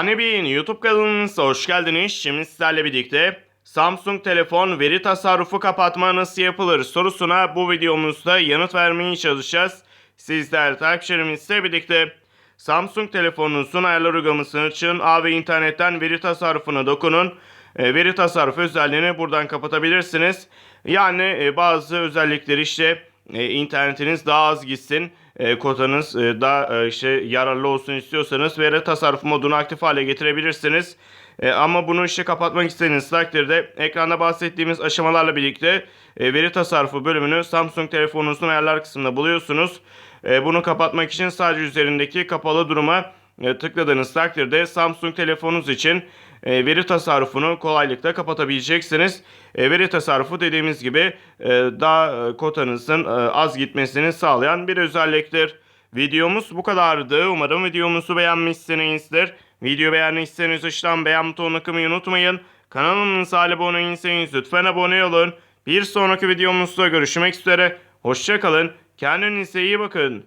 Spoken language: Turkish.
Anebin YouTube kanalımıza hoş geldiniz. Şimdi sizlerle birlikte Samsung telefon veri tasarrufu kapatma nasıl yapılır sorusuna bu videomuzda yanıt vermeye çalışacağız. Sizler takipçilerimizle birlikte Samsung telefonunuzun ayarlar uygulamasını açın. A ve internetten veri tasarrufuna dokunun. E, veri tasarrufu özelliğini buradan kapatabilirsiniz. Yani e, bazı özellikleri işte e, internetiniz daha az gitsin, e, kotanız e, daha e, işte yararlı olsun istiyorsanız veri tasarrufu modunu aktif hale getirebilirsiniz. E, ama bunu işte kapatmak istediğiniz takdirde ekranda bahsettiğimiz aşamalarla birlikte e, veri tasarrufu bölümünü Samsung telefonunuzun ayarlar kısmında buluyorsunuz. E, bunu kapatmak için sadece üzerindeki kapalı duruma tıkladığınız takdirde Samsung telefonunuz için e, veri tasarrufunu kolaylıkla kapatabileceksiniz. E, veri tasarrufu dediğimiz gibi e, daha e, kotanızın e, az gitmesini sağlayan bir özelliktir. Videomuz bu kadardı. Umarım videomuzu beğenmişsinizdir. Video beğendiyseniz aşağıdan beğen butonuna kılmayı unutmayın. Kanalımıza abone değilseniz lütfen abone olun. Bir sonraki videomuzda görüşmek üzere. Hoşçakalın. Kendinize iyi bakın.